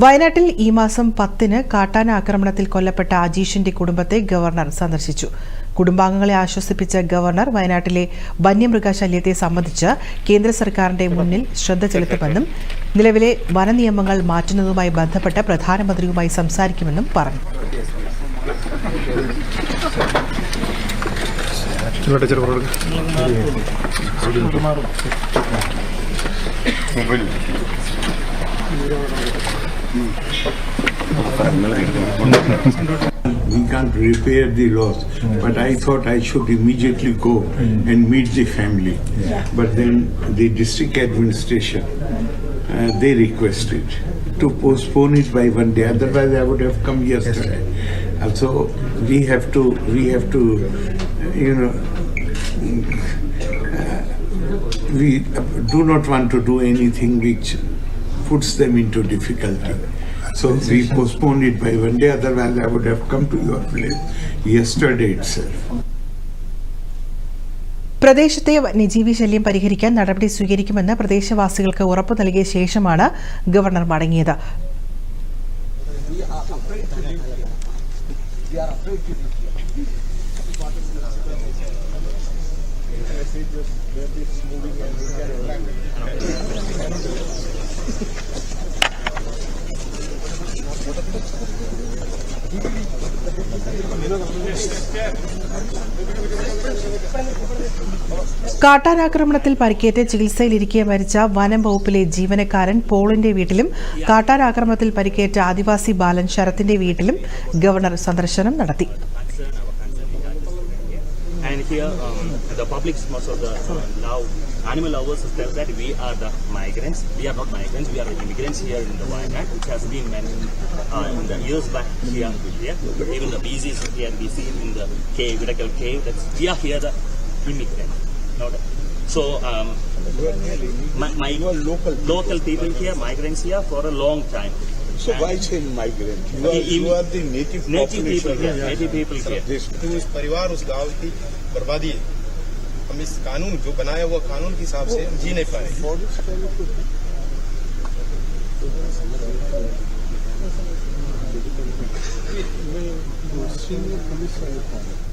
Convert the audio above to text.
വയനാട്ടിൽ ഈ മാസം പത്തിന് കാട്ടാന ആക്രമണത്തിൽ കൊല്ലപ്പെട്ട അജീഷിന്റെ കുടുംബത്തെ ഗവർണർ സന്ദർശിച്ചു. കുടുംബാംഗങ്ങളെ ആശ്വസിപ്പിച്ച ഗവർണർ വയനാട്ടിലെ വന്യമൃഗശല്യത്തെ സംബന്ധിച്ച് കേന്ദ്ര സർക്കാരിന്റെ മുന്നിൽ ശ്രദ്ധ ചെലുത്തുമെന്നും നിലവിലെ വനനിയമങ്ങൾ മാറ്റുന്നതുമായി ബന്ധപ്പെട്ട് പ്രധാനമന്ത്രിയുമായി സംസാരിക്കുമെന്നും പറഞ്ഞു. We can't repair the loss, but I thought I should immediately go and meet the family. But then the district administration, uh, they requested to postpone it by one day. Otherwise, I would have come yesterday. Also, we have to, we have to, you know, uh, we do not want to do anything which puts them into difficulty. So we postponed it by one day, otherwise I would have come to your place yesterday itself. പ്രദേശത്തെ വന്യജീവി ശല്യം പരിഹരിക്കാൻ നടപടി സ്വീകരിക്കുമെന്ന് പ്രദേശവാസികൾക്ക് ഉറപ്പു നൽകിയ ശേഷമാണ് governor മടങ്ങിയത് കാട്ടാനാക്രമണത്തിൽ പരിക്കേറ്റ് ചികിത്സയിലിരിക്കെ മരിച്ച വനം വകുപ്പിലെ ജീവനക്കാരൻ പോളിന്റെ വീട്ടിലും കാട്ടാനാക്രമണത്തിൽ പരിക്കേറ്റ ആദിവാസി ബാലൻ ശരത്തിന്റെ വീട്ടിലും ഗവർണർ സന്ദർശനം നടത്തി. And here, um, the public, most of the uh, love, animal lovers tell that we are the migrants. We are not migrants. We are immigrants here in the Wayanad, which has been mentioned uh, in the years back here. here. Even the bees here we see in the cave, Vidakkal cave. That's, we are here the immigrants. Not, so, um, my, my local local people here, migrants here for a long time. So why say migrant? You are, you are the native, Native people population here, native people here. of this. तो उस परिवार उस गांव की बर्बादी है। हम इस कानून, जो बनाया हुआ कानून के हिसाब से जी नहीं पाए Senior police